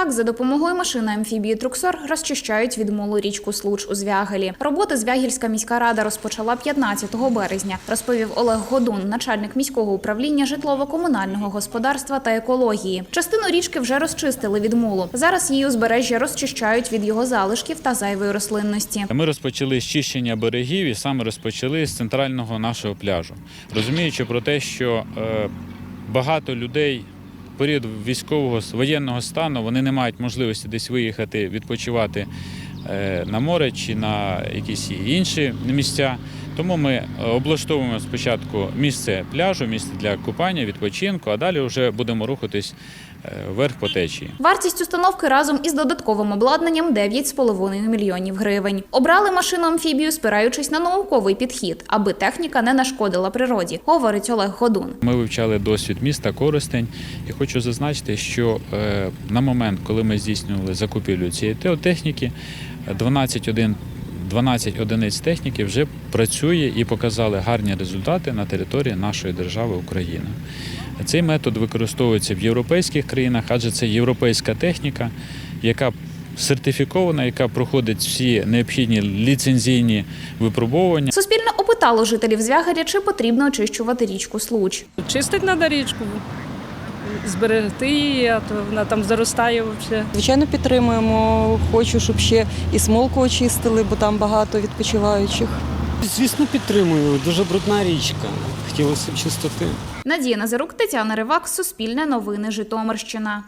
Так, за допомогою машини амфібії Труксор розчищають від молу річку Случ у Звягелі. Роботи Звягільська міська рада розпочала 15 березня, розповів Олег Годун, начальник міського управління житлово-комунального господарства та екології. Частину річки вже розчистили від мулу. Зараз її узбережжя розчищають від його залишків та зайвої рослинності. Ми розпочали чищення берегів і саме розпочали з центрального нашого пляжу, розуміючи про те, що е, багато людей. Період військового воєнного стану вони не мають можливості десь виїхати відпочивати е, на море чи на якісь інші місця. Тому ми е, облаштовуємо спочатку місце пляжу, місце для купання, відпочинку, а далі вже будемо рухатись е, вверх по течії. Вартість установки разом із додатковим обладнанням 9,5 мільйонів гривень. Обрали машину амфібію, спираючись на науковий підхід, аби техніка не нашкодила природі, говорить Олег Годун. Ми вивчали досвід міста Коростень і хочу зазначити, що е, на момент, коли ми здійснювали закупівлю цієї те- техніки, 12, один- 12 одиниць техніки вже працює і показали гарні результати на території нашої держави Україна. Цей метод використовується в європейських країнах, адже це європейська техніка, яка сертифікована, яка проходить всі необхідні ліцензійні випробовування. Суспільне опитало жителів Звягеля, чи потрібно очищувати річку Случ. Чистить треба річку, зберегти її, а то вона там заростає взагалі. Звичайно, підтримуємо. Хочу, щоб ще і смолку очистили, бо там багато відпочиваючих. Звісно, підтримую. Дуже брудна річка. Хотілося б чистоти. Надія Назарук, Тетяна Ривак, Суспільне новини, Житомирщина.